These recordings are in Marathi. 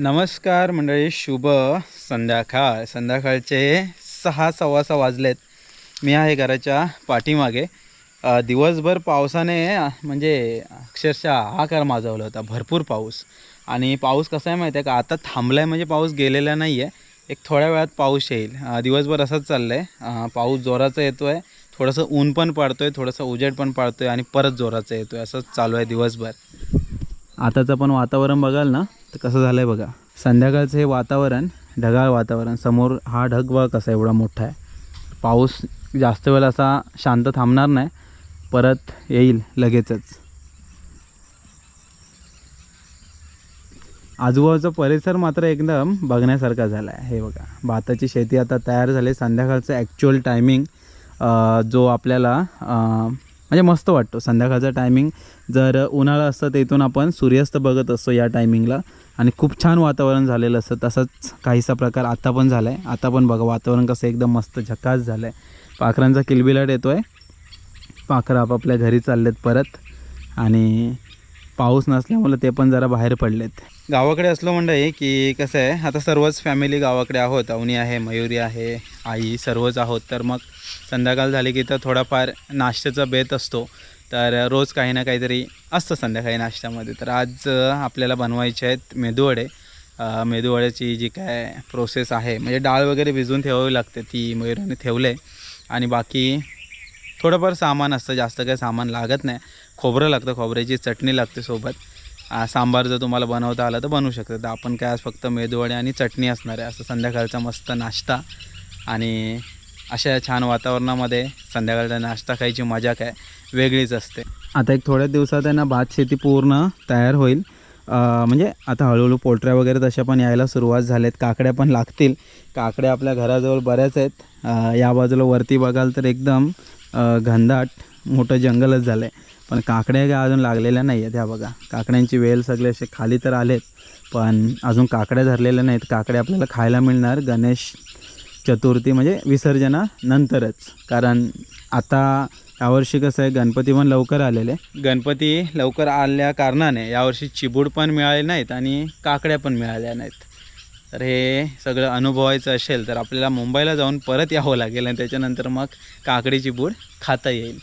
नमस्कार मंडळी शुभ संध्याकाळ. संध्याकाळचे सहा सव्वा सहा वाजलेत. मी आहे घराच्या पाठीमागे. दिवसभर पावसाने म्हणजे अक्षरशः हाकार माजवला होता. भरपूर पाऊस. आणि पाऊस कसा आहे माहिती आहे का? आता थांबला आहे म्हणजे पाऊस गेलेला नाही आहे एक थोड्या वेळात पाऊस येईल. दिवसभर असंच चाललं आहे पाऊस जोराचा येतो आहे थोडंसं ऊन पण पडतो आहे थोडंसं उजेड पण पडतो आहे आणि परत जोराचा येतो आहे असंच चालू आहे दिवसभर. आताचं पण वातावरण बघाल ना तर कसं झालं आहे बघा. संध्याकाळचं हे वातावरण ढगाळ वातावरण समोर हा ढग बघा कसा एवढा मोठा आहे. पाऊस जास्त वेळ असा शांत थांबणार नाही परत येईल लगेचच. आजूबाजूचा परिसर मात्र एकदम बघण्यासारखा झाला आहे हे बघा भाताची शेती आता तयार झाली. संध्याकाळचं ॲक्च्युअल टायमिंग जो आपल्याला म्हणजे मस्त वाटतो. संध्याकाळचा टायमिंग जर उन्हाळा असतं तर इथून आपण सूर्यास्त बघत असतो या टायमिंगला आणि खूप छान वातावरण झालेलं असतं. तसाच काहीसा प्रकार आता पण झाला आहे आता पण बघा वातावरण कसं एकदम मस्त झकास झालं आहे पाखरांचा किलबिलाट येतो आहे पाखरं आपापल्या घरी चाललेत परत. आणि पाऊस नसल्यामुळं ते पण जरा बाहेर पडलेत. गावाकडे असलो मंडळी की कसं आहे आता सर्वच फॅमिली गावाकडे आहोत. अवनी आहे मयुरी आहे आई सर्वच आहोत. तर मग संध्याकाळ झाली की तर थोडाफार नाश्त्याचा बेत असतो. तर रोज काही ना काहीतरी असतं संध्याकाळी नाश्त्यामध्ये. तर आज आपल्याला बनवायचे आहेत मेदूवडे. मेदूवड्याची जी काय प्रोसेस आहे म्हणजे डाळ वगैरे भिजवून ठेवावी लागते ती मयुरीने आहे आणि बाकी थोडंफार सामान असतं जास्त काही सामान लागत नाही. खोबरं लागतं खोबऱ्याची चटणी लागते सोबत. सांबार जर तुम्हाला बनवता आला तर बनवू शकता. तर आपण काय आज फक्त मेदूवडे आणि चटणी असणार आहे. असं संध्याकाळचा मस्त नाश्ता आणि अशा छान वातावरणामध्ये संध्याकाळचा नाश्ता खायची मजा काय वेगळीच असते. आता एक थोड्या दिवसात आहे ना भात शेती पूर्ण तयार होईल. म्हणजे आता हळूहळू पोल्ट्र्या वगैरे तशा पण यायला सुरुवात झाल्यात काकड्या पण लागतील. काकड्या आपल्या घराजवळ बऱ्याच आहेत. या बाजूला वरती बघाल तर एकदम घनदाट मोठं जंगलच झालं आहे पण काकड्या काय अजून लागलेल्या नाही आहेत ह्या बघा. काकड्यांची वेल सगळे असे खाली तर आलेत पण अजून काकड्या धरलेल्या नाहीत. काकड्या आपल्याला खायला मिळणार गणेश चतुर्थी म्हणजे विसर्जनानंतरच. कारण आता यावर्षी कसं आहे गणपती पण लवकर आलेले. गणपती लवकर आल्या कारणाने यावर्षी चिबूड पण मिळाले नाहीत आणि काकड्या पण मिळाल्या नाहीत. तर हे सगळं अनुभवायचं असेल तर आपल्याला मुंबईला जाऊन परत यावं लागेल आणि त्याच्यानंतर मग काकडी चिबूड खाता येईल.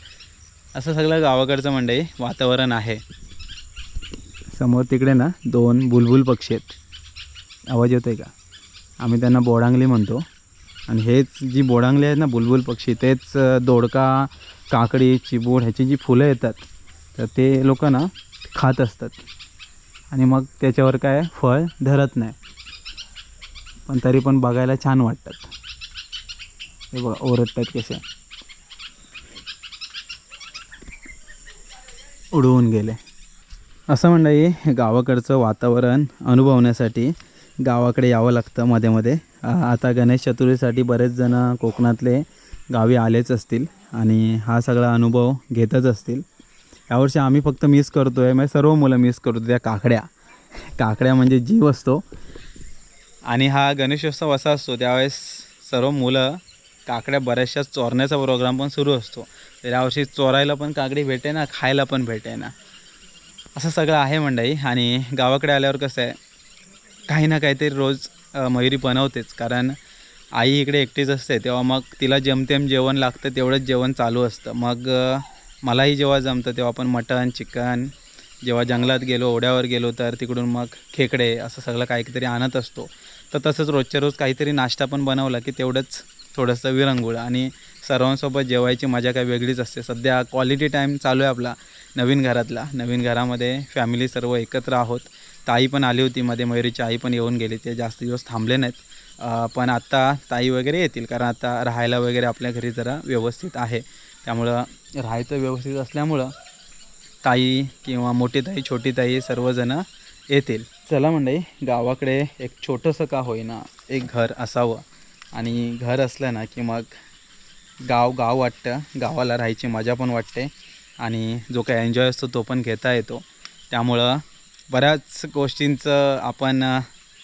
असं सगळं गावाकडचं मंडई वातावरण आहे. समोर तिकडे ना दोन बुलबुल पक्षी आहेत. आवाज येतो आहे का? आम्ही त्यांना बोडांगली म्हणतो. आणि हेच जी बोडांगली आहेत ना बुलबुल पक्षी तेच दोडका काकडी चिबूड ह्याची जी फुलं येतात तर ते लोक ना खात असतात. आणि मग त्याच्यावर काय फळ धरत नाही. पण तरी पण बघायला छान वाटतात. हे बघा ओरडतात कसे. उडवून गेले. असं मंडळी गावाकडचं वातावरण अनुभवण्यासाठी गावाकडे यावं लागतं मध्ये मध्ये. आता गणेश चतुर्थीसाठी बरेच जण कोकणातले गावी आलेच असतील आणि हा सगळा अनुभव घेतच असतील. यावर्षी आम्ही फक्त मिस करतो आहे म्हणजे सर्व मुलं मिस करतो त्या काकड्या. काकड्या म्हणजे जीव असतो. आणि हा गणेशोत्सव असा असतो त्यावेळेस सर्व मुलं काकड्या बऱ्याचशा चोरण्याचा प्रोग्राम पण सुरू असतो. तर अवशी चोरायला पण काकडी भेटे ना खायला पण भेटे ना. असं सगळं आहे मंडई. आणि गावाकडे आल्यावर कसं आहे काही ना काहीतरी रोज मयुरी बनवतेच. कारण आई इकडे एकटीच असते तेव्हा मग तिला जेमतेम जेवण लागतं तेवढंच जेवण चालू असतं. मग मलाही जेव्हा जमतं तेव्हा आपण मटण चिकन जेव्हा जंगलात गेलो ओढ्यावर गेलो तर तिकडून मग खेकडे असं सगळं काहीतरी आणत असतो. तर तसंच रोजच्या रोज काहीतरी नाश्ता पण बनवला की तेवढंच थोडंसं विरंगुळ. आणि सर्वांसोबत जेवायची मजा काही वेगळीच असते. सध्या क्वालिटी टाईम चालू आहे आपला नवीन घरातला. नवीन घरामध्ये फॅमिली सर्व एकत्र आहोत. ताई पण आली होती मध्ये मयुरीची आई पण येऊन गेली. ते जास्त दिवस थांबले नाहीत. पण आत्ता ताई वगैरे येतील कारण आता राहायला वगैरे आपल्या घरी जरा व्यवस्थित आहे. त्यामुळं राहायचं व्यवस्थित असल्यामुळं ताई किंवा मोठी ताई छोटी ताई सर्वजणं येतील. चला म्हणजे गावाकडे एक छोटंसं का होईना एक घर असावं. आणि घर असलं ना की मग गाव गाव वाटतं. गावाला राहायची मजा पण वाटते. आणि जो काही एन्जॉय असतो तो पण घेता येतो. त्यामुळं बऱ्याच गोष्टींचं आपण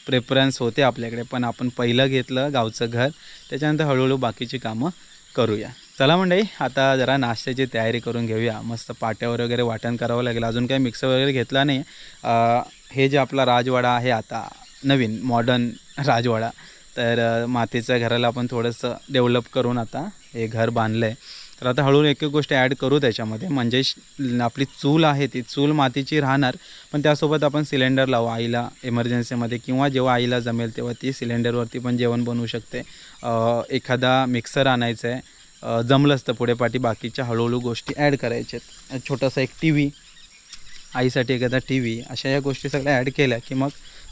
प्रेफरन्स होते आपल्याकडे. पण आपण पहिलं घेतलं गावचं घर त्याच्यानंतर हळूहळू बाकीची कामं करूया. चला मंडळी आता जरा नाश्त्याची तयारी करून घेऊया. मस्त पाट्यावर वगैरे वाटण करावं लागेल. अजून काही मिक्सर वगैरे घेतला नाही. हे जे आपला राजवाडा आहे आता नवीन मॉडर्न राजवाडा. तर मातीच्या घराला आपण थोडंसं डेव्हलप करून आता हे घर बांधलं आहे तर आता हळूहळू एक एक गोष्ट ॲड करू त्याच्यामध्ये. म्हणजे आपली चूल आहे ती चूल मातीची राहणार पण त्यासोबत आपण सिलेंडर लावू आईला इमर्जन्सीमध्ये किंवा जेव्हा आईला जमेल तेव्हा ती सिलेंडरवरती पण जेवण बनवू शकते. एखादा मिक्सर आणायचा आहे जमलंच तर पुढे पाठी बाकीच्या हळूहळू गोष्टी ॲड करायच्या आहेत छोटासा एक टी व्ही आईसाठी एखादा टी व्ही अशा या गोष्टी सगळ्या ॲड केल्या की मग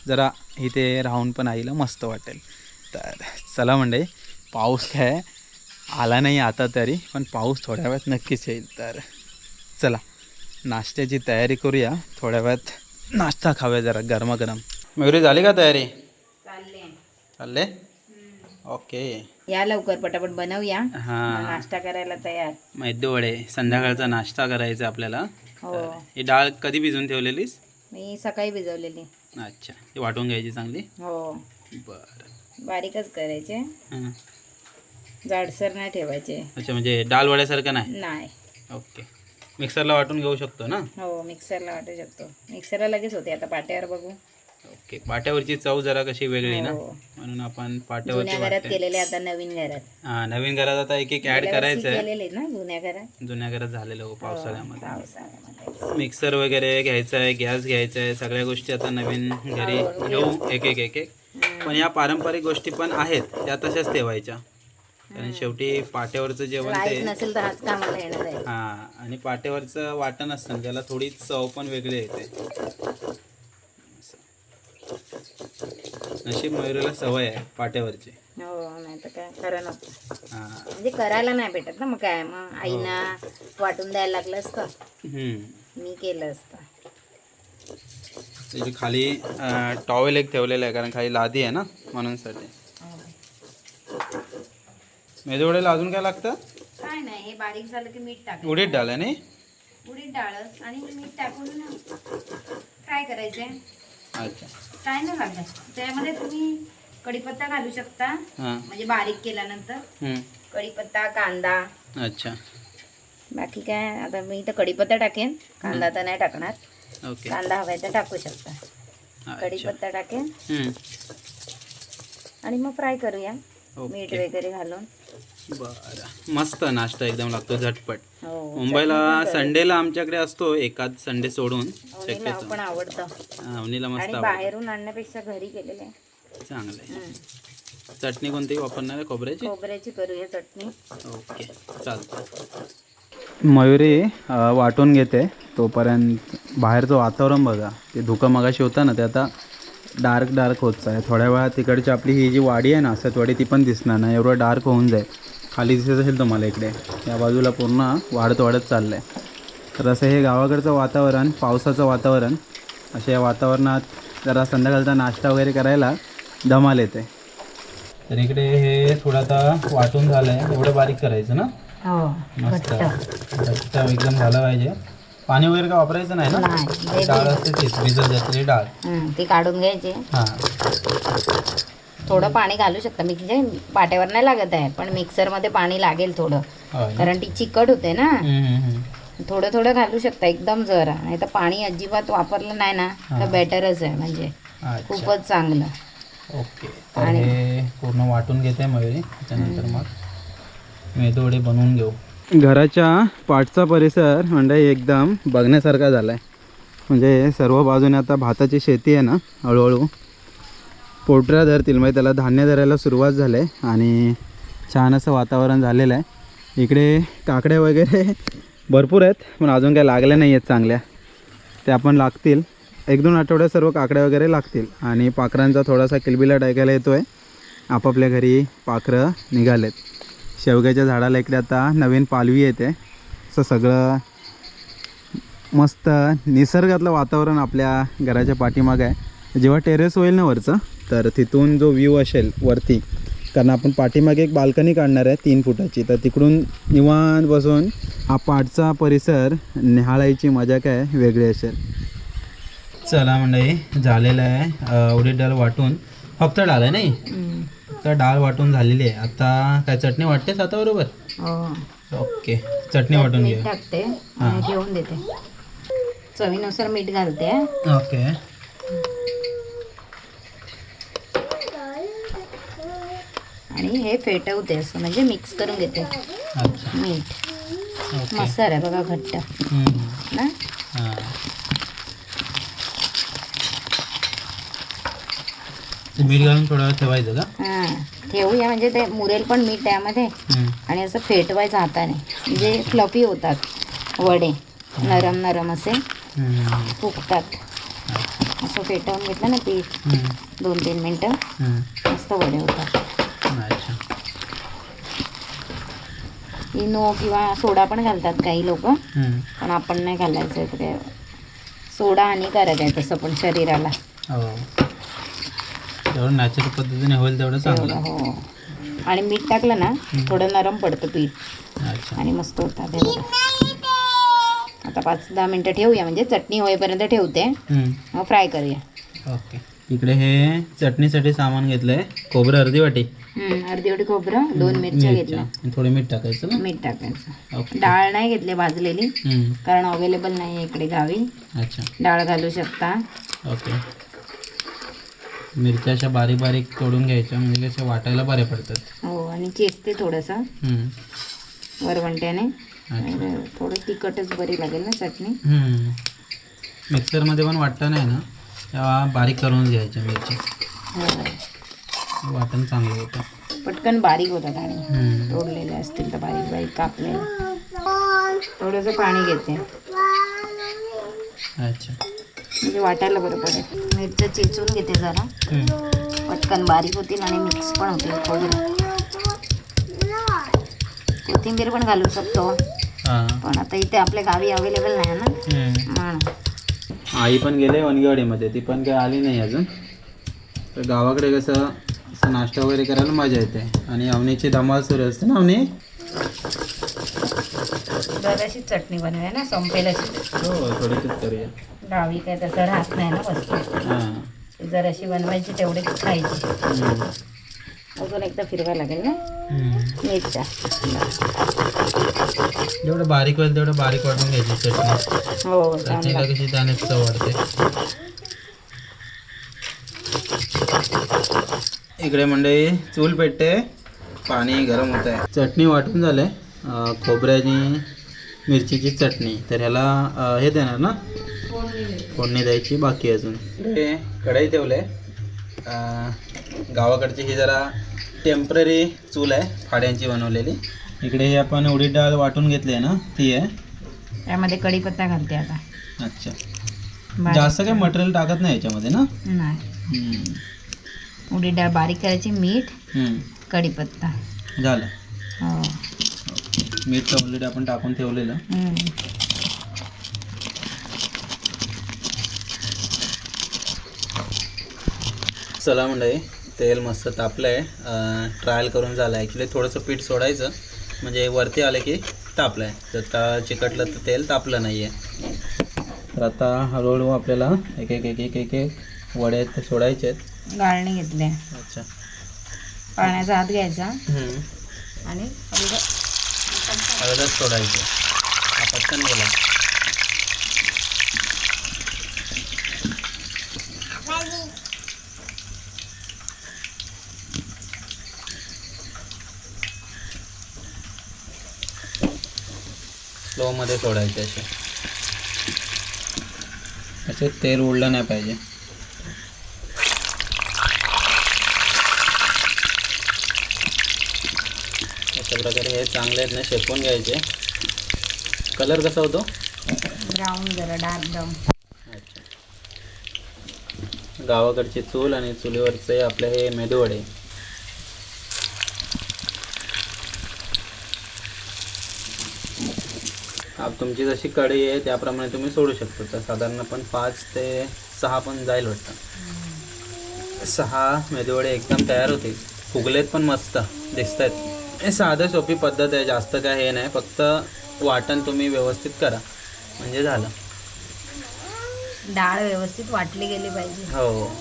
जरा इथे राहून पण आईला मस्त वाटेल. तर चला म्हणजे पाऊस काय आला नाही आता तरी पण पाऊस थोड्या वेळात नक्कीच येईल. तर चला नाश्त्याची तयारी करूया. थोड्या वेळात नाश्ता खाऊया जरा गरमागरम. मयुरी झाली का तयारी? चालले. ओके. या लवकर पटापट बनवूया. हां. नाश्ता करायला तयार. मैद्य वडे संध्याकाळचा नाश्ता करायचा आपल्याला. हो. ही डाळ कधी भिजून ठेवलेलीस? मी सकाळी भिजवलेली. अच्छा. ती वाटून घ्यायची चांगली? हो. बरं. बारीकच करायचे. जाडसर नाही ठेवायचे. अच्छा म्हणजे डाळ वड्यासारखं नाही? नाही. ओके. मिक्सरला वाटून घेऊ शकतो ना? हो मिक्सरला वाटू शकतो. मिक्सरला लगेच होते आता पाट्यावर बघू. ओके. पाट्यावरची चव जरा कशी वेगळी ना? हो. म्हणून आपण पाट्यावरची जुन्या घरात वाटते केलेले आता नवीन घरात. हां नवीन घरात आता एक एक वर्षी करायचं आहे केलेले ना जुन्या घरात? जुन्या घरात झालेलं हो पावसाळ्यामध्ये. पावसाळ्यामध्ये. मिक्सर वगैरे घ्यायचं आहे गॅस घ्यायचा आहे सगळ्या गोष्टी आता नवीन घरी घेऊ एक एक एक एक पण या पारंपरिक गोष्टी पण आहेत त्या तशाच ठेवायच्या. कारण शेवटी पाट्यावरचं जेवण ते लाइट नसेल तर हाच कामाला येणार आहे. हां आणि पाट्यावरचं वाटण असतं त्याला थोडी चव पण वेगळी येते. नशीब मयुरीला सवय आहे पाट्यावरची. हो नाही तर काय खरं नव्हतं हां. म्हणजे करायला नाही भेटत ना मग काय मग आईना वाटून द्यायला लागलं असतं. हम्म. मी केलं असतं. त्याची खाली टॉवेल एक ठेवलेलं आहे कारण खाली लादी आहे ना म्हणून साठी मेदूवड्याला अजून काय लागतं? काय नाही हे बारीक झालं की मीठ टाक उडीद डाळ आहे नाही? उडीद डाळ आणि मीठ टाकून ना काय करायचे अच्छा. काय नाही लागत. त्यामध्ये तुम्ही कढीपत्ता घालू शकता. हां. म्हणजे बारीक केल्यानंतर. हम्म. कढीपत्ता कांदा. अच्छा. बाकी काय आता मी तर कढीपत्ता टाकेन. कांदा तर नाही टाकणार. ओके. कांदा हवाय तर टाकू शकता. अच्छा. कढीपत्ता टाकेन. हम्म. आणि मग फ्राय करूया. मीठ वगैरे घालून. बरं. मस्त नाश्ता एकदम लागतो झटपट. हो मुंबईला संडेला आमच्याकडे असतो एकाद संडे सोडून. शक्यतो. पण आवडतं. अवनीला मस्त आणि आवडतं. बाहेरून आणण्यापेक्षा घरी केलेले. चांगलं आहे. चटणी कोणती वापरणार आहे? खोबऱ्याची? खोबऱ्याची करूया चटणी. ओके चालतं मयुरी अ, वाटून घेते. तोपर्यंत बाहेरचं वातावरण बघा. ते धुकं मगाशी होतं ना ते आता डार्क डार्क होत आहे थोड्या वेळात तिकडची आपली ही जी वाडी आहे ना असतवाडी ती पण दिसणार नाही. एवढं डार्क होऊन जाईल. खाली दिसत असेल तुम्हाला इकडे. या बाजूला पूर्ण वाढत वाढत चाललं आहे तर असं हे गावाकडचं वातावरण पावसाचं वातावरण अशा या वातावरणात जरा संध्याकाळचा नाश्ता वगैरे करायला धमाल येते. तर इकडे हे थोडं आता वाटून झालं आहे एवढं बारीक करायचं ना? हो मस्त. एकदम झालं पाहिजे. पाणी वगैरे काय वापरायचं नाही ना? नाही डाळ असते तीच भिजत घातलेली डाळ. ती काढून घ्यायची. हां. थोडं पाणी घालू शकता. मी म्हणजे पाट्यावर नाही लागत आहे पण मिक्सरमध्ये पाणी लागेल थोडं. होय ना? कारण ती चिकट होते ना. हम्म, हम्म, हम्म. थोडं थोडं घालू शकता एकदम जरा. नाही तर पाणी अजिबात वापरलं नाही ना तर बेटरच आहे म्हणजे. अच्छा. खूपच चांगलं. ओके. तर हे पूर्ण वाटून घेते मयुरी. त्याच्यानंतर मग मेदूवडे बनवून घेऊ. घराच्या पाठचा परिसर म्हणजे एकदम बघण्यासारखा झाला आहे म्हणजे सर्व बाजूने आता भाताची शेती आहे ना हळूहळू. पोटऱ्या धरतील म्हणजे त्याला धान्य धरायला सुरुवात झाली आहे आणि छान असं वातावरण झालेलं आहे. इकडे काकड्या वगैरे भरपूर आहेत पण अजून काय लागल्या नाही आहेत चांगल्या. त्या पण लागतील. एक दोन आठवड्यात सर्व काकड्या वगैरे लागतील आणि पाखरांचा थोडासा किलबिलाट ऐकायला येतो आहे आपापल्या घरी पाखरं निघालेत. शेवग्याच्या झाडाला इकडे आता नवीन पालवी येते. असं सगळं मस्त निसर्गातलं वातावरण आपल्या घराच्या पाठीमागं आहे. जेव्हा टेरेस होईल ना वरचं तर तिथून जो व्ह्यू असेल वरती कारण आपण पाठीमागे एक बाल्कनी काढणार आहे तीन फुटाची. तर तिकडून निवांत बसून हा पाठचा परिसर निहाळायची मजा काय वेगळी असेल. चला मंडळी झालेलं आहे उडीद डाळ वाटून. फक्त डाळ आहे नाही? तर डाळ वाटून झालेली आहे. आता काय चटणी वाटतेच आता बरोबर? हो. ओके. चटणी वाटून घे टाकते घेऊन देते. चवीनुसार मीठ घालते. ओके. आणि हे फेटवते असं म्हणजे मिक्स करून घेते. मीठ. मसाला बघा घट्ट. ना? मीठ घालून थोडा वेळ ठेवायचं का? हां ठेवूया म्हणजे ते मुरेल पण मीठ त्यामध्ये. हम्म. आणि असं फेटवायचं हाताने. म्हणजे फ्लफी होतात वडे नरम नरम असे. हम्म. फुगतात. अच्छा. असं फेटवून घेतलं ना पीठ. हम्म. दोन तीन मिनटं. हम्म. मस्त वडे होतात. अच्छा. इनो किंवा सोडा पण घालतात काही लोक. हम्म. पण आपण नाही घालायचं ते सोडा हानिकारक आहे तसं पण शरीराला. हो. जेवढं नॅचरल पद्धतीने होईल तेवढं तेवढं चांगलं हो. आणि मीठ टाकलं ना थोडं नरम पडतं पीठ. अच्छा. आणि मस्त होतात हे बघा. आता पाच दहा मिनटं ठेवूया म्हणजे चटणी होईपर्यंत ठेवते. हम्म. मग फ्राय करूया. ओके. इकडे हे चटणीसाठी सामान घेतलंय खोबरं अर्धी वाटी. हम्म, अर्धी एवढी खोबरं दोन मिरच्या घेतल्या. आणि थोडी मीठ टाकायचं ना? मीठ टाकायचं. ओके. डाळ नाही घेतली भाजलेली हम्म. कारण अवेलेबल नाही आहे इकडे गावी. अच्छा. डाळ घालू शकता. ओके. मिरच्या अशा बारीक बारीक तोडून घ्यायच्या म्हणजे कशा वाटायला बऱ्या पडतात. हो आणि चेचते थोडंसं. हम्म. वरवंट्याने. अच्छा. तर थोडं तिखटच बरी लागेल ना चटणी. हम्म. मिक्सरमध्ये पण वाटतं नाही ना तेव्हा बारीक करून घ्यायच्या मिरच्या. हो वाटण चांगलं होतं. पटकन बारीक होतात आणि हम्म. तोडलेले असतील तर बारीक बारीक कापलेले. थोडंसं पाणी घेते. अच्छा. म्हणजे वाटायला बरं पडेल. मिरच्या चेचून घेते जरा. पटकन बारीक होतील आणि मिक्स पण होतील खोबरं कोथिंबीर पण घालू शकतो. पण आता इथे आपल्या गावी अवेलेबल नाही ना. आई पण गेले वनगेवाडीमध्ये ती पण काही आली नाही अजून. तर गावाकडे कसं असं नाश्ता वगैरे करायला मजा येते. आणि अवनीची धमाल सुरू असते ना अवनी? जराशी चटणी बनवूया ना संपेल अशी. हो थोडीशीच करूया. गावी काय तसं राहत नाही ना वस्तू जराशी बनवायची तेवढीच खायची. अजून एकदा फिरवा लागेल ना? जेवढं बारीक होईल तेवढं बारीक वाटून घ्यायची चटणी. हो चटणीला. कशी त्याने चव वाढते. इकडे मंडळी चूल पेटते. पाणी गरम होत आहे चटणी वाटून झाले खोबऱ्याची मिरचीची चटणी. तर ह्याला हे देणार ना? फोडणी द्यायची बाकी अजून. इकडे कढई ठेवले. अं, गावाकडची ही जरा टेंपररी चूल आहे फाड्यांची बनवलेली. इकडे ही आपण उडीद डाळ वाटून घेतली आहे ना ती आहे. त्यामध्ये कढीपत्ता घालते आता. अच्छा. जास्त काही मटेरियल टाकत नाही याच्यामध्ये ना? नाही. उडीद डाळ बारीक करायची मीठ. कढीपत्ता. झालं. हो. मीठ ऑलरेडी आपण टाकून ठेवलेलं. चला मंडळी तेल मस्त तापलं आहे ट्रायल करून झालं. ॲक्च्युली थोडंसं पीठ सोडायचं. म्हणजे वरती आलं की तापलं आहे जर ता चिकटलं तर तेल तापलं नाही आहे तर आता हळूहळू आपल्याला एक एक एक एक एक एक वडे ते सोडायचे आहेत गाळणी घेतले. अच्छा. पाण्याचा हात घ्यायचा. आणि हळदच सोडायचं. पटकन गेला स्लोमध्ये सोडायचे असे. असे तेल उडलं नाही पाहिजे. अशा प्रकारे हे चांगले आहेत ना शेकून घ्यायचे. कलर कसा होतो? ब्राऊन जरा डार्क ब्राऊन अच्छा. गावाकडची चूल आणि चुलीवरचे आपले हे मेदूवडे. तुमची जशी कढई आहे त्याप्रमाणे तुम्ही सोडू शकता. तर साधारण पण पाच ते सहा पण जाईल वाटतं. सहा मेदूवडे एकदम तयार होतील. फुगलेत पण मस्त दिसत आहेत हे साधं सोपी पद्धत आहे जास्त काय हे नाही. फक्त वाटण तुम्ही व्यवस्थित करा. म्हणजे झालं. डाळ व्यवस्थित वाटली गेली पाहिजे. हो.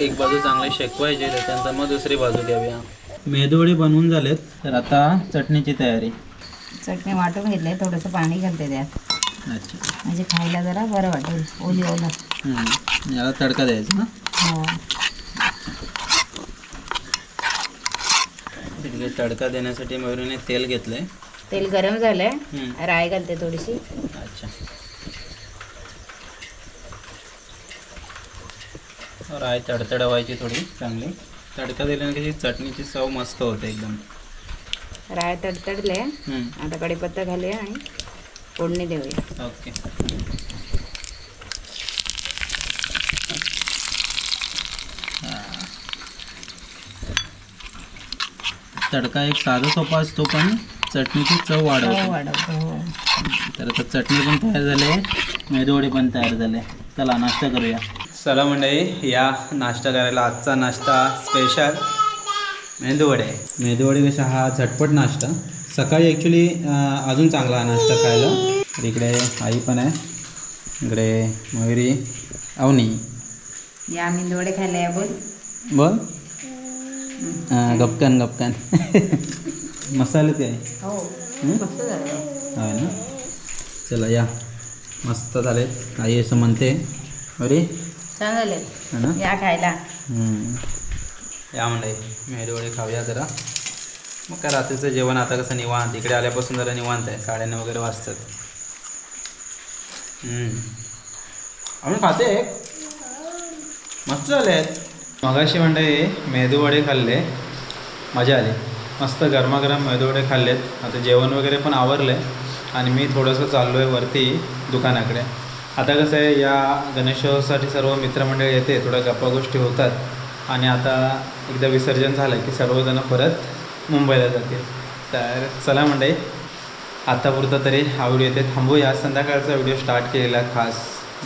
एक बाजू चांगली शेकवायची त्याच्यानंतर मग दुसरी बाजू घ्यावी मेदूवडी बनवून झालेत. तर आता चटणीची तयारी. चटणी वाटून घेतली थोडंसं पाणी घालते त्यात. अच्छा. म्हणजे खायला जरा बरं वाटेल ओली ओलं. हम्म. याला तडका द्यायचा ना? तिथे तडका देण्यासाठी मयुरीने तेल घेतलंय. तेल गरम झालंय. हम्म. राय घालते थोडीशी. अच्छा. राय तडतड व्हायची थोडी चांगली. तडका दिल्याने कशी चटणीची चव मस्त होते एकदम. राय तडतडले. आता कढीपत्ता घालूया आणि फोडणी देऊया. ओके. तडका एक साधा सोपा असतो पण चटणीची चव वाढवतो. वाढवतो हो. तर आता चटणी पण तयार झाली मेदूवडे पण तयार झाले चला नाश्ता करूया. चला मंडळी या नाश्ता करायला आजचा नाश्ता स्पेशल मेदूवडे. मेदूवडे कशा हा झटपट नाश्ता. सकाळी ॲक्च्युली अजून चांगला नाश्ता खायला. तर इकडे आई पण आहे. इकडे मयुरी. अवनी. या दोडे खायला या बोल. हां, गपकन गपकन. मसाले ते आहे. हो. झालं. ना? चला या. मस्त झालेत आई असं म्हणते. अरे ना? या खायला. या म्हणले मेदूवडे खाऊया जरा. मग काय रात्रीचं जेवण आता कसं निवांत इकडे आल्यापासून जरा निवांत आहे. साड्यानं वगैरे वाजतात. हम्म. आम्ही खाते? मस्त झाले आहेत. मगाशी म्हणजे मेदूवडे खाल्ले. मजा आली. मस्त गरमागरम मेदूवडे खाल्लेत. आता जेवण वगैरे पण आवरलं आहे आणि मी थोडंसं चाललो आहे वरती दुकानाकडे. आता कसं आहे या गणेशोत्सवासाठी सर्व मित्रमंडळी येते थोड्या गप्पा गोष्टी होतात. आणि आता एकदा विसर्जन झालं की सर्वजण परत मुंबईला जातील. तर चला मंडळी आतापुरता तरी हा व्हिडिओ थांबू थांबूया. संध्याकाळचा व्हिडिओ स्टार्ट केलेला खास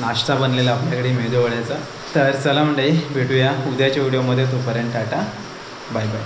नाश्ता बनलेला आपल्याकडे मेदूवड्याचा. तर चला मंडळी भेटूया उद्याच्या व्हिडिओमध्ये. तोपर्यंत टाटा. Bye bye.